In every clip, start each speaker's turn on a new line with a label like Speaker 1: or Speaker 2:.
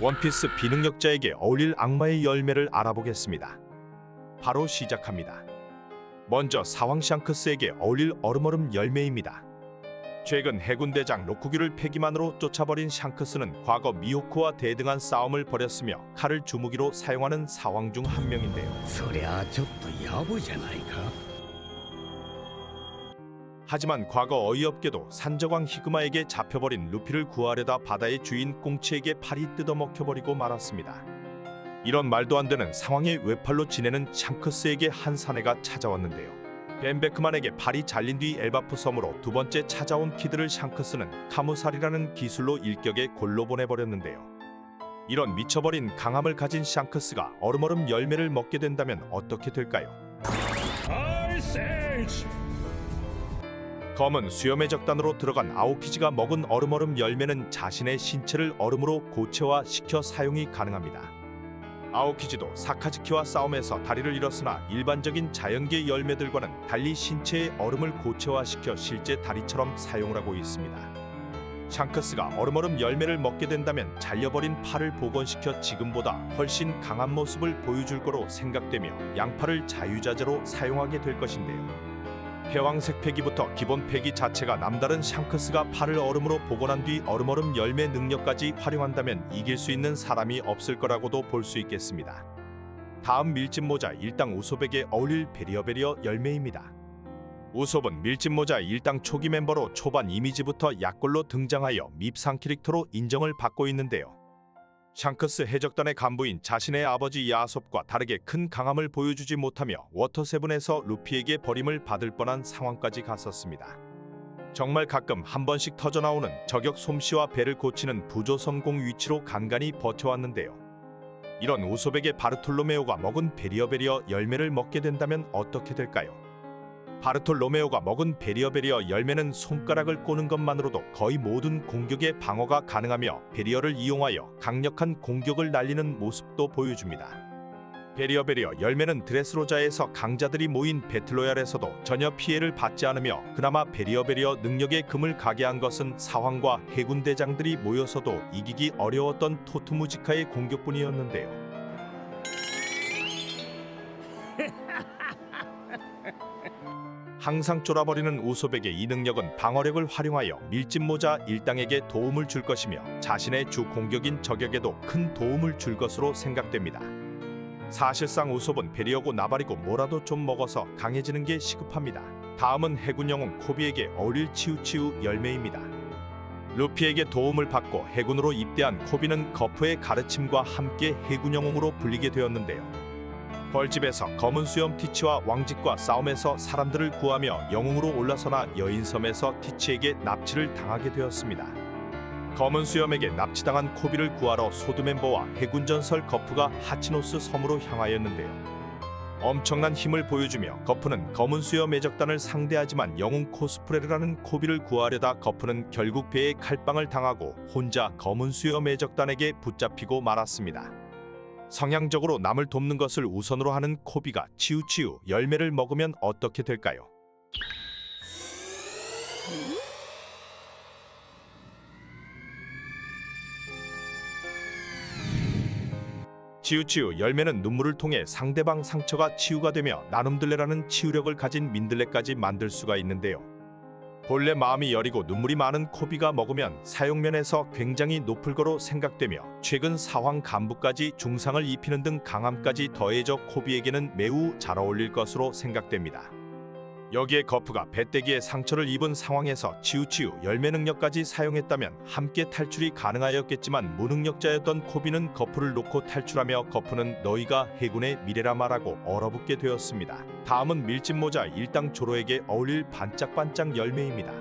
Speaker 1: 원피스 비능력자에게 어울릴 악마의 열매를 알아보겠습니다. 바로 시작합니다. 먼저 사황 샹크스에게 어울릴 얼음얼음 열매입니다. 최근 해군 대장 로쿠규를 패기만으로 쫓아버린 샹크스는 과거 미호크와 대등한 싸움을 벌였으며 칼을 주무기로 사용하는 사왕 중 한 명인데요.
Speaker 2: そりゃあちょっと野暮じゃないか
Speaker 1: 하지만 과거 어이없게도 산저광 히그마에게 잡혀버린 루피를 구하려다 바다의 주인 꽁치에게 팔이 뜯어먹혀버리고 말았습니다. 이런 말도 안 되는 상황에 외팔로 지내는 샹크스에게 한 사내가 찾아왔는데요. 벤베크만에게 팔이 잘린 뒤 엘바프 섬으로 두 번째 찾아온 키드를 샹크스는 카무살이라는 기술로 일격에 골로 보내버렸는데요. 이런 미쳐버린 강함을 가진 샹크스가 얼음얼음 열매를 먹게 된다면 어떻게 될까요? 검은 수염의 적단으로 들어간 아오키지가 먹은 얼음얼음 열매는 자신의 신체를 얼음으로 고체화시켜 사용이 가능합니다. 아오키지도 사카즈키와 싸움에서 다리를 잃었으나 일반적인 자연계 열매들과는 달리 신체의 얼음을 고체화시켜 실제 다리처럼 사용을 하고 있습니다. 샹크스가 얼음얼음 열매를 먹게 된다면 잘려버린 팔을 복원시켜 지금보다 훨씬 강한 모습을 보여줄 거로 생각되며 양팔을 자유자재로 사용하게 될 것인데요. 패왕색 패기부터 기본 패기 자체가 남다른 샹크스가 팔을 얼음으로 복원한 뒤 얼음얼음 열매 능력까지 활용한다면 이길 수 있는 사람이 없을 거라고도 볼 수 있겠습니다. 다음 밀짚 모자 일당 우솝에게 어울릴 베리어베리어 열매입니다. 우솝은 밀짚 모자 일당 초기 멤버로 초반 이미지부터 약골로 등장하여 밉상 캐릭터로 인정을 받고 있는데요. 샹크스 해적단의 간부인 자신의 아버지 야솝과 다르게 큰 강함을 보여주지 못하며 워터세븐에서 루피에게 버림을 받을 뻔한 상황까지 갔었습니다. 정말 가끔 한 번씩 터져나오는 저격 솜씨와 배를 고치는 부조 성공 위치로 간간히 버텨왔는데요. 이런 우솝에게 바르톨로메오가 먹은 베리어베리어 열매를 먹게 된다면 어떻게 될까요? 바르톨로메오가 먹은 베리어베리어 열매는 손가락을 꼬는 것만으로도 거의 모든 공격의 방어가 가능하며 베리어를 이용하여 강력한 공격을 날리는 모습도 보여줍니다. 베리어베리어 열매는 드레스로자에서 강자들이 모인 배틀로얄에서도 전혀 피해를 받지 않으며 그나마 베리어베리어 능력에 금을 가게 한 것은 사황과 해군 대장들이 모여서도 이기기 어려웠던 토트무지카의 공격뿐이었는데요. 항상 쫄아버리는 우솝에게 이 능력은 방어력을 활용하여 밀짚 모자 일당에게 도움을 줄 것이며 자신의 주 공격인 저격에도 큰 도움을 줄 것으로 생각됩니다. 사실상 우솝은 베리어고 나발이고 뭐라도 좀 먹어서 강해지는 게 시급합니다. 다음은 해군 영웅 코비에게 어울릴 치우치우 열매입니다. 루피에게 도움을 받고 해군으로 입대한 코비는 거프의 가르침과 함께 해군 영웅으로 불리게 되었는데요. 벌집에서 검은 수염 티치와 왕직과 싸움에서 사람들을 구하며 영웅으로 올라서나 여인섬에서 티치에게 납치를 당하게 되었습니다. 검은 수염에게 납치당한 코비를 구하러 소드 멤버와 해군 전설 거프가 하치노스 섬으로 향하였는데요. 엄청난 힘을 보여주며 거프는 검은 수염 매적단을 상대하지만 영웅 코스프레를 하는 코비를 구하려다 거프는 결국 배에 칼빵을 당하고 혼자 검은 수염 매적단에게 붙잡히고 말았습니다. 성향적으로 남을 돕는 것을 우선으로 하는 코비가 치우치우 열매를 먹으면 어떻게 될까요? 치우치우 열매는 눈물을 통해 상대방 상처가 치유가 되며 나눔들레라는 치유력을 가진 민들레까지 만들 수가 있는데요. 본래 마음이 여리고 눈물이 많은 코비가 먹으면 사용면에서 굉장히 높을 거로 생각되며 최근 사황 간부까지 중상을 입히는 등 강함까지 더해져 코비에게는 매우 잘 어울릴 것으로 생각됩니다. 여기에 거프가 배때기에 상처를 입은 상황에서 치우치우 열매 능력까지 사용했다면 함께 탈출이 가능하였겠지만 무능력자였던 코비는 거프를 놓고 탈출하며 거프는 너희가 해군의 미래라 말하고 얼어붙게 되었습니다. 다음은 밀짚 모자 일당 조로에게 어울릴 반짝반짝 열매입니다.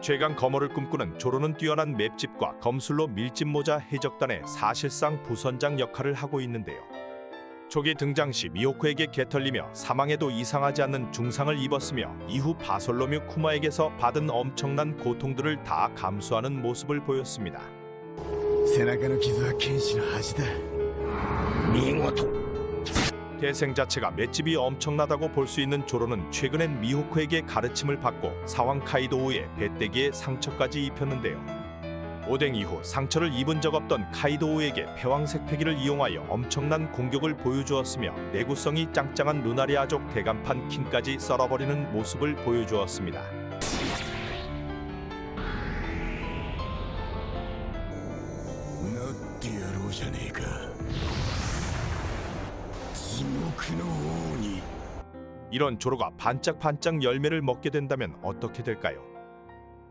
Speaker 1: 최강 검어를 꿈꾸는 조로는 뛰어난 맵집과 검술로 밀짚 모자 해적단의 사실상 부선장 역할을 하고 있는데요. 초기 등장 시 미호크에게 개털리며 사망해도 이상하지 않는 중상을 입었으며 이후 바솔로뮤 쿠마에게서 받은 엄청난 고통들을 다 감수하는 모습을 보였습니다.
Speaker 2: 背中の傷は剣士の恥だ見事
Speaker 1: 태생 자체가 맷집이 엄청나다고 볼 수 있는 조로는 최근엔 미호크에게 가르침을 받고 사왕 카이도우의 배때기에 상처까지 입혔는데요. 오뎅 이후 상처를 입은 적 없던 카이도우에게 패왕색 패기를 이용하여 엄청난 공격을 보여주었으며 내구성이 짱짱한 루나리아족 대간판 킹까지 썰어버리는 모습을 보여주었습니다. 이런 조로가 반짝반짝 열매를 먹게 된다면 어떻게 될까요?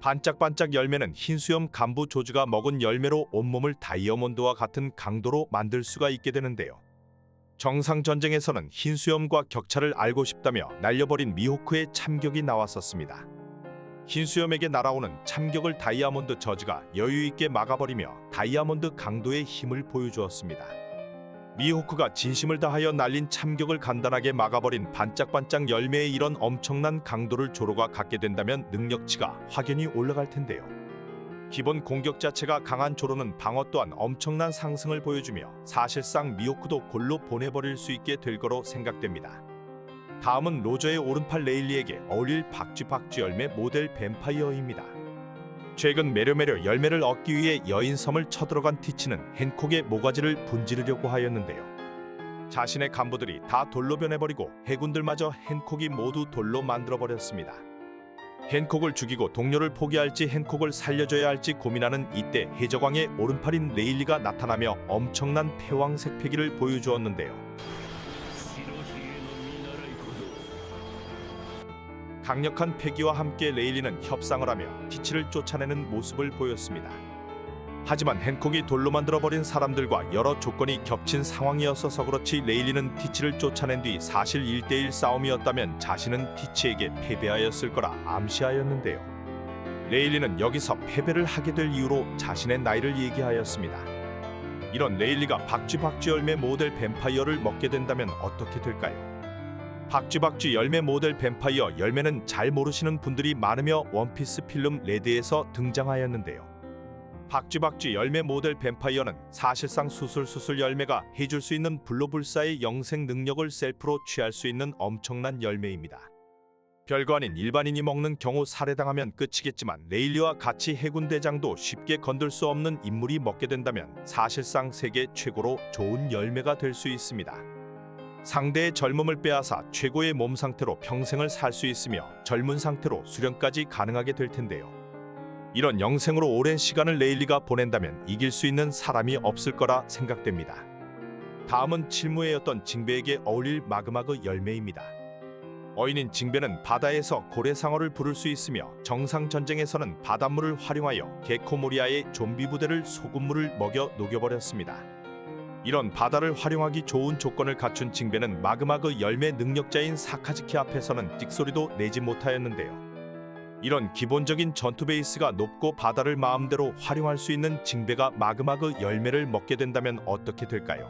Speaker 1: 반짝반짝 열매는 흰수염 간부 조주가 먹은 열매로 온몸을 다이아몬드와 같은 강도로 만들 수가 있게 되는데요. 정상 전쟁에서는 흰수염과 격차를 알고 싶다며 날려버린 미호크의 참격이 나왔었습니다. 흰수염에게 날아오는 참격을 다이아몬드 저지가 여유 있게 막아버리며 다이아몬드 강도의 힘을 보여주었습니다. 미호크가 진심을 다하여 날린 참격을 간단하게 막아버린 반짝반짝 열매의 이런 엄청난 강도를 조로가 갖게 된다면 능력치가 확연히 올라갈 텐데요. 기본 공격 자체가 강한 조로는 방어 또한 엄청난 상승을 보여주며 사실상 미호크도 골로 보내버릴 수 있게 될 거로 생각됩니다. 다음은 로저의 오른팔 레일리에게 어울릴 박쥐박쥐 열매 모델 뱀파이어입니다. 최근 메려메려 열매를 얻기 위해 여인섬을 쳐들어간 티치는 헨콕의 모가지를 분지르려고 하였는데요. 자신의 간부들이 다 돌로 변해버리고 해군들마저 헨콕이 모두 돌로 만들어버렸습니다. 헨콕을 죽이고 동료를 포기할지 헨콕을 살려줘야 할지 고민하는 이때 해적왕의 오른팔인 레일리가 나타나며 엄청난 패왕 색 패기를 보여주었는데요. 강력한 패기와 함께 레일리는 협상을 하며 티치를 쫓아내는 모습을 보였습니다. 하지만 헨콕이 돌로 만들어버린 사람들과 여러 조건이 겹친 상황이었어서 그렇지 레일리는 티치를 쫓아낸 뒤 사실 1대1 싸움이었다면 자신은 티치에게 패배하였을 거라 암시하였는데요. 레일리는 여기서 패배를 하게 될 이유로 자신의 나이를 얘기하였습니다. 이런 레일리가 박쥐박쥐 열매 모델 뱀파이어를 먹게 된다면 어떻게 될까요? 박쥐박쥐 열매 모델 뱀파이어 열매는 잘 모르시는 분들이 많으며 원피스 필름 레드에서 등장하였는데요. 박쥐박쥐 열매 모델 뱀파이어는 사실상 수술수술 열매가 해줄 수 있는 불로불사의 영생 능력을 셀프로 취할 수 있는 엄청난 열매입니다. 별거 아닌 일반인이 먹는 경우 살해당하면 끝이겠지만 레일리와 같이 해군 대장도 쉽게 건들 수 없는 인물이 먹게 된다면 사실상 세계 최고로 좋은 열매가 될 수 있습니다. 상대의 젊음을 빼앗아 최고의 몸 상태로 평생을 살 수 있으며 젊은 상태로 수련까지 가능하게 될 텐데요. 이런 영생으로 오랜 시간을 레일리가 보낸다면 이길 수 있는 사람이 없을 거라 생각됩니다. 다음은 칠무회였던 징배에게 어울릴 마그마그 열매입니다. 어인인 징배는 바다에서 고래상어를 부를 수 있으며 정상 전쟁에서는 바닷물을 활용하여 게코모리아의 좀비 부대를 소금물을 먹여 녹여버렸습니다. 이런 바다를 활용하기 좋은 조건을 갖춘 징배는 마그마그 열매 능력자인 사카즈키 앞에서는 찍소리도 내지 못하였는데요. 이런 기본적인 전투 베이스가 높고 바다를 마음대로 활용할 수 있는 징배가 마그마그 열매를 먹게 된다면 어떻게 될까요?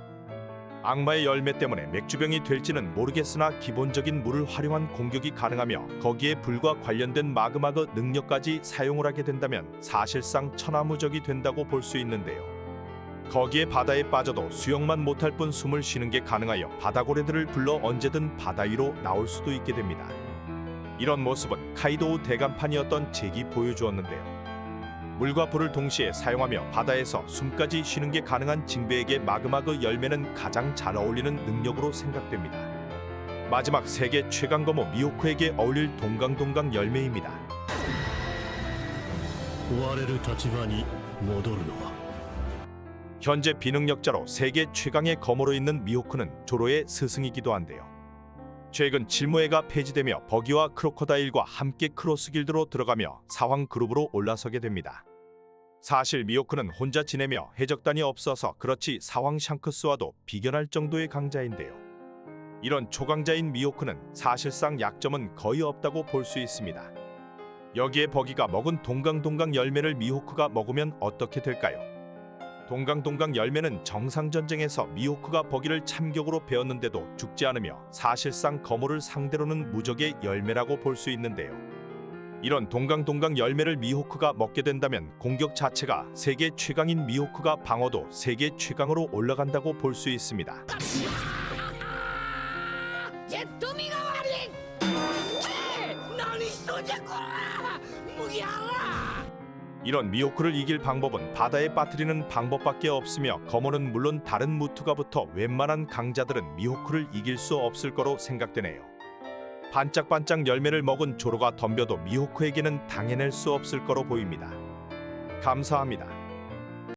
Speaker 1: 악마의 열매 때문에 맥주병이 될지는 모르겠으나 기본적인 물을 활용한 공격이 가능하며 거기에 불과 관련된 마그마그 능력까지 사용을 하게 된다면 사실상 천하무적이 된다고 볼 수 있는데요. 거기에 바다에 빠져도 수영만 못할 뿐 숨을 쉬는 게 가능하여 바다고래들을 불러 언제든 바다 위로 나올 수도 있게 됩니다. 이런 모습은 카이도우 대간판이었던 잭이 보여주었는데요. 물과 불을 동시에 사용하며 바다에서 숨까지 쉬는 게 가능한 징배에게 마그마그 열매는 가장 잘 어울리는 능력으로 생각됩니다. 마지막 세계 최강 거모 미호크에게 어울릴 동강동강 열매입니다.
Speaker 3: 追われる立場に戻るのは
Speaker 1: 현재 비능력자로 세계 최강의 거모로 있는 미호크는 조로의 스승이기도 한데요. 최근 칠모회가 폐지되며 버기와 크로커다일과 함께 크로스 길드로 들어가며 사황 그룹으로 올라서게 됩니다. 사실 미호크는 혼자 지내며 해적단이 없어서 그렇지 사황 샹크스와도 비견할 정도의 강자인데요. 이런 초강자인 미호크는 사실상 약점은 거의 없다고 볼 수 있습니다. 여기에 버기가 먹은 동강동강 열매를 미호크가 먹으면 어떻게 될까요? 동강동강 열매는 정상전쟁에서 미호크가 버기를 참격으로 베었는데도 죽지 않으며 사실상 거모를 상대로는 무적의 열매라고 볼 수 있는데요. 이런 동강동강 열매를 미호크가 먹게 된다면 공격 자체가 세계 최강인 미호크가 방어도 세계 최강으로 올라간다고 볼 수 있습니다. 이런 미호크를 이길 방법은 바다에 빠뜨리는 방법밖에 없으며 거모는 물론 다른 무투가부터 웬만한 강자들은 미호크를 이길 수 없을 거로 생각되네요. 반짝반짝 열매를 먹은 조로가 덤벼도 미호크에게는 당해낼 수 없을 거로 보입니다. 감사합니다.